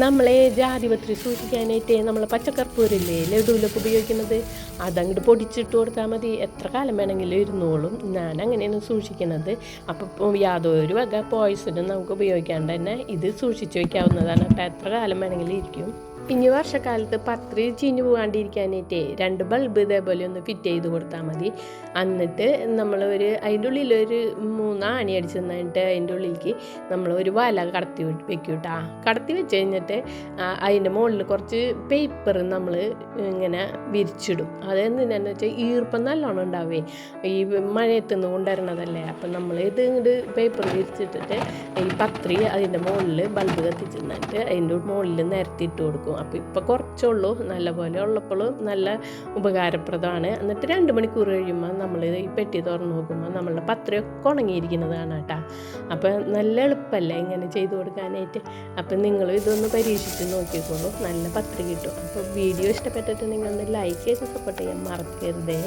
നമ്മളെ ജാതിപത്രി സൂക്ഷിക്കാനായിട്ട് നമ്മൾ പച്ചക്കർപ്പൂരില്ലേ ലഡുവിലൊക്കെ ഉപയോഗിക്കുന്നത്? അതങ്ങോട്ട് പൊടിച്ചിട്ട് കൊടുത്താൽ മതി. എത്ര കാലം വേണമെങ്കിലും ഇരുന്നോളും. ഞാൻ അങ്ങനെയാണ് സൂക്ഷിക്കുന്നത് അപ്പോൾ യാതൊരു വക പോയ്സണും നമുക്ക് ഉപയോഗിക്കാണ്ട് തന്നെ ഇത് സൂക്ഷിച്ച് വയ്ക്കാവുന്നതാണ് കേട്ടോ എത്ര കാലം വേണമെങ്കിലും ഇരിക്കും. ഇനി വർഷക്കാലത്ത് പത്രി ചീഞ്ഞു പോകാണ്ടിരിക്കാനായിട്ടേ രണ്ട് ബൾബ് ഇതേപോലെ ഒന്ന് ഫിറ്റ് ചെയ്ത് കൊടുത്താൽ മതി. എന്നിട്ട് നമ്മൾ ഒരു അതിന്റെ ഉള്ളിൽ ഒരു മൂന്നാണി അടിച്ച് തന്നിട്ട് അതിന്റെ ഉള്ളിലേക്ക് നമ്മൾ ഒരു വല കടത്തി വെക്കും കേട്ടോ കടത്തി വെച്ച് കഴിഞ്ഞിട്ട് അതിന്റെ മുകളിൽ കുറച്ച് പേപ്പർ നമ്മൾ ഇങ്ങനെ വിരിച്ചിടും. അതെന്തിനാന്ന് വെച്ചാൽ ഈർപ്പം നല്ലോണം ഉണ്ടാവേ. ഈ മഴയത്ത് നിന്ന് കൊണ്ടുവരണതല്ലേ. അപ്പം നമ്മൾ ഇത് ഇങ്ങോട്ട് പേപ്പർ വിരിച്ചിട്ടിട്ട് ഈ പത്രി അതിന്റെ മുകളിൽ ബൾബ് കത്തിച്ച് തന്നിട്ട് അതിന്റെ മുകളിൽ നിരത്തിയിട്ട് കൊടുക്കും. അപ്പോൾ ഇപ്പോൾ നല്ല നല്ലപോലെ ഉള്ളപ്പോൾ നല്ല ഉപകാരപ്രദമാണ്. എന്നിട്ട് രണ്ട് മണിക്കൂർ കഴിയുമ്പോൾ നമ്മൾ ഈ പെട്ടി തുറന്ന് നോക്കുമ്പോൾ നമ്മളുടെ പത്രയൊക്കെ ഉണങ്ങിയിരിക്കുന്നതാണ് കേട്ടോ. അപ്പോൾ നല്ല എളുപ്പമല്ലേ ഇങ്ങനെ ചെയ്തു കൊടുക്കാനായിട്ട്? അപ്പം നിങ്ങൾ ഇതൊന്ന് പരീക്ഷിച്ച് നോക്കിക്കോളൂ. നല്ല പത്രി കിട്ടും. അപ്പോൾ വീഡിയോ ഇഷ്ടപ്പെട്ടിട്ട് നിങ്ങളൊന്ന് ലൈക്ക് ചെയ്ത് സപ്പോർട്ട് ചെയ്യാൻ മറക്കരുതേ.